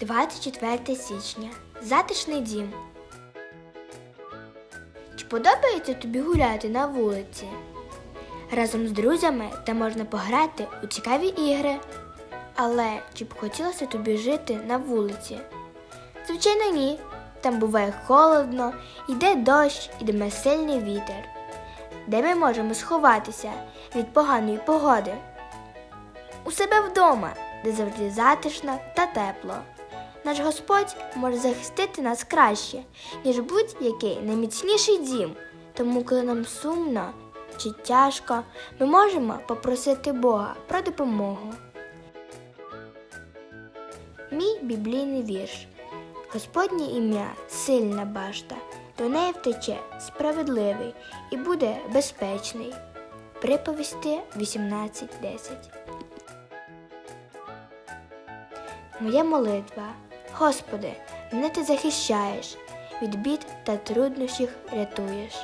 24 січня. Затишний дім. Чи подобається тобі гуляти на вулиці? Разом з друзями там можна пограти у цікаві ігри. Але чи б хотілося тобі жити на вулиці? Звичайно, ні. Там буває холодно, йде дощ і дме сильний вітер. Де ми можемо сховатися від поганої погоди? У себе вдома, де завжди затишно та тепло. Наш Господь може захистити нас краще, ніж будь-який найміцніший дім. Тому, коли нам сумно чи тяжко, ми можемо попросити Бога про допомогу. Мій біблійний вірш. Господнє ім'я сильна башта, до неї втече справедливий і буде безпечний. Приповісти 18.10 Моя молитва. Господи, мене ти захищаєш, від бід та труднощів рятуєш.